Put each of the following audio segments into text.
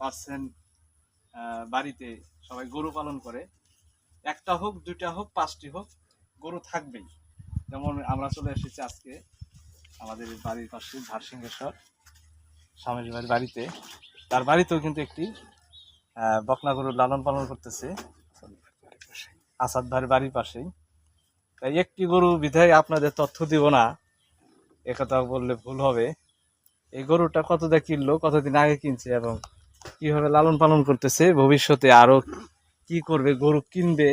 Percent বাড়িতে সবাই গরু পালন করে। একটা হোক, দুইটা হোক, পাঁচটি হোক, গরু থাকবেই। যেমন আমরা চলে এসেছি আজকে আমাদের বাড়ির পাশে ঝাড়সিংহেশ্বর স্বামীর বাড়ির বাড়িতে। তার বাড়িতেও কিন্তু একটি বকনা গরু লালন পালন করতেছে। আসাদ ভাইয়ের বাড়ির পাশেই। তাই একটি গরু বিধায় আপনাদের তথ্য দিব না। একথা বললে ভুল হবে। এই গরুটা কতটা কিনলো, কতদিন আগে কিনছে এবং কীভাবে লালন পালন করতেছে ভবিষ্যতে আরও কি করবে গরু কিনবে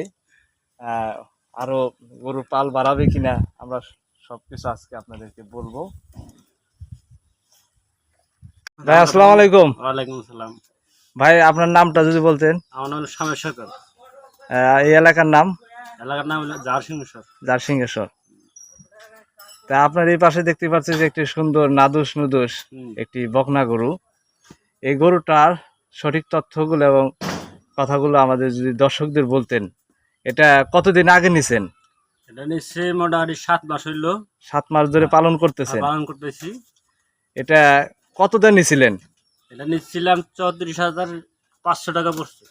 আরও গরু পাল বাড়াবে কিনা আমরা সবকিছু আজকে আপনাদেরকে বলব। ভাই আসসালামু আলাইকুম। ওয়ালাইকুম আসসালাম। ভাই আপনার নামটা যদি বলতেন। আমার নাম শামের সরকার। এই এলাকার নাম? এলাকার নাম হলো জারসিংহেশ্বর। জারসিংহেশ্বর। তা আপনার এই পাশে দেখতে পাচ্ছি যে একটি সুন্দর নাদুস নুদুস একটি বকনা গরু। এই গরুটার সঠিক তথ্যগুলো এবং কথাগুলো আমাদের যদি দর্শকদের বলতেন এটা কতদিন আগে নিছেন? এটা নিচ্ছে মোটামুটি সাত মাস হইল। সাত মাস ধরে পালন করতেছেন? পালন করতেছি। এটা কতদিন নিছিলেন? এটা নিচ্ছিলাম চৌত্রিশ হাজার পাঁচশো টাকা পড়ছে।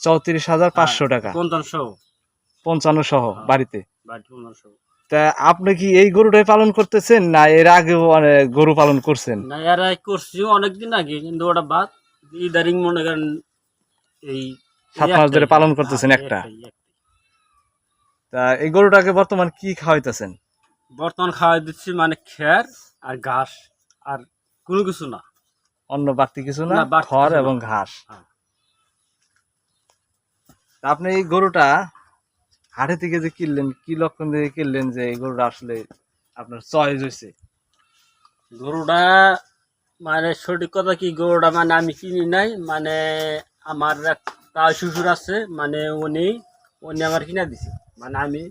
চৌত্রিশ হাজার পাঁচশো টাকা। পঞ্চাশশো পঞ্চান্ন সহ বাড়িতে? তা আপনি কি এই গরুটাই পালন করতেছেন না এর মানে গরু পালন করছেন? না এর আগে করছি অনেকদিন আগে কিন্তু ওটা বাদ। ইদারিং মনে করেন এই সাত মাস ধরে পালন করতেছেন হ্যাঁ, একটা। তা এই গরুটাকে বর্তমান কি খাওয়াইতেছেন? বর্তমান খাওয়াই দিচ্ছি মানে খের আর ঘাস আর কোনো কিছু না। অন্য বাড়তি কিছু না খড় এবং ঘাস। হ্যাঁ। তা আপনি এই গরুটা হাটে থেকে যে কিনলেন কি লক্ষণ দিয়ে কিনলেন যে এই গরুটা আসলে আপনার চয়েস হয়েছে গরুটা মানে সঠিক কথা কি গরুটা মানে আমি কিনি নাই মানে আমার তাও শ্বশুর আছে মানে উনি উনি আমার কিনা দিছে। মানে আমি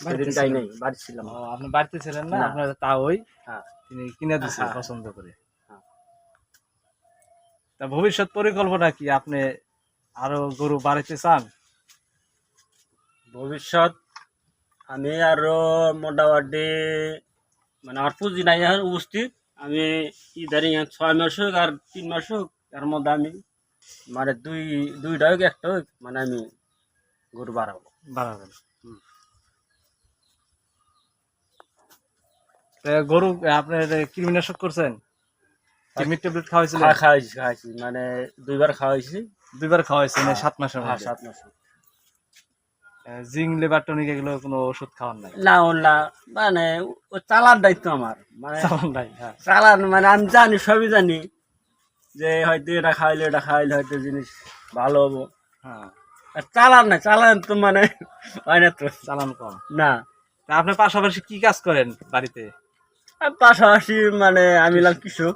সেদিন যাই নাই বাড়ি ছিলাম। আপনি বাড়িতে ছিলেন না? না। আপনার তা ওই হ্যাঁ। তিনি কিনে দিচ্ছে হ্যাঁ। পছন্দ করে। হ্যাঁ। তা ভবিষ্যৎ পরিকল্পনা কি? আপনি আরও গরু বাড়িতে চান? ভবিষ্যৎ আমি আরও মোটামুটি মানে আমার পুঁজি নাই এখন উপস্থিত। আমি ইদারিং ছয় মাস হোক আর তিন মাস হোক তার মধ্যে আমি মানে দুই দুইটা হোক একটা হোক মানে আমি গরু বাড়াবো। বাড়াবেন। গরু আপনি কৃমিনাশক করছেন কৃমির ট্যাবলেট খাওয়াইছিলেন? খা- খাওয়াইছি খাওয়াইছি। মানে দুইবার খাওয়াইছি। দুইবার খাওয়াইছেন এই সাত মাসের হ্যাঁ সাত মাস জিং লেবার টনিক এগুলো কোনো ওষুধ খাওয়ার নাই। না ওলা মানে ও চালার দায়িত্ব আমার। মানে চালান নাই হ্যাঁ। চালান মানে আমি জানি সবই জানি যে হয়তো এটা খাইলে এটা খাইলে হয়তো জিনিস ভালো হব। হ্যাঁ। আর চালান না চালান তো মানে হয় না তো। চালান কম। না। তা আপনি পাশাপাশি কি কাজ করেন বাড়িতে? পাশাপাশি মানে আমি হলাম কৃষক।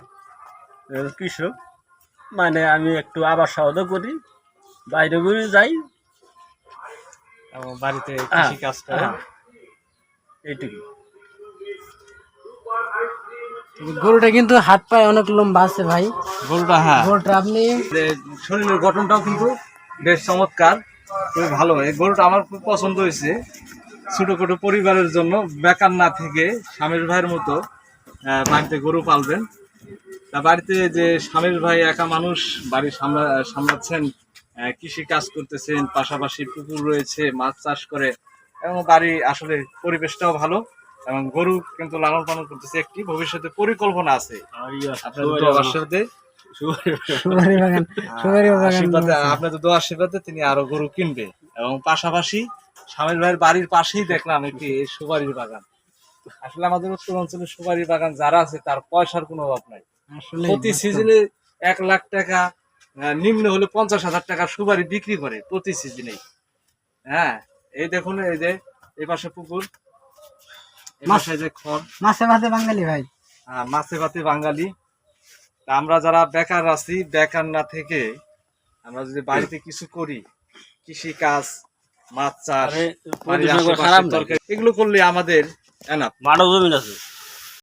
কৃষক। মানে আমি একটু আবার সহদ করি। বাইরে ঘুরে যাই। বাড়িতে কৃষি কাজ হ্যাঁ। এইটুকু গরুটা কিন্তু হাত পায়ে অনেক লম্বা আছে ভাই। গরুটা হ্যাঁ। গরুটা আপনি শরীরের গঠনটাও কিন্তু বেশ চমৎকার খুবই ভালো। এই গরুটা আমার খুব পছন্দ হয়েছে। ছোট ছোট পরিবারের জন্য বেকার না থেকে স্বামীর ভাইয়ের মতো বাড়িতে গরু পালবেন। তা বাড়িতে যে স্বামীর ভাই একা মানুষ বাড়ি সামলা সামলাচ্ছেন কৃষি কাজ করতেছেন পাশাপাশি পুকুর রয়েছে মাছ চাষ করে এবং বাড়ি আসলে পরিবেশটাও ভালো এবং গরু কিন্তু লালন পালন করতেছে একটি ভবিষ্যতে পরিকল্পনা আছে। আপনার সুবারি আশীর্বাদে। তিনি আরও গরু কিনবে এবং পাশাপাশি স্বামীর ভাইয়ের বাড়ির পাশেই দেখলাম একটি সুপারির বাগান। আসলে আমাদের উত্তর অঞ্চলে সুপারি বাগান যারা আছে তার পয়সার কোনো অভাব নাই। আসলে প্রতি সিজনে এক লাখ টাকা নিম্ন হলে পঞ্চাশ হাজার টাকা সুপারি বিক্রি করে প্রতি সিজনে হ্যাঁ এই দেখুন এই যে এই পাশে পুকুর এই যে খড়। মাছে ভাতে বাঙালি ভাই। হ্যাঁ, মাছে ভাতে বাঙালি। আমরা যারা বেকার আছি বেকার না থেকে আমরা যদি বাড়িতে কিছু করি কৃষি কাজ মাছ চাষ এগুলো করলে আমাদের এনাফ মাঠও জমিন আছে।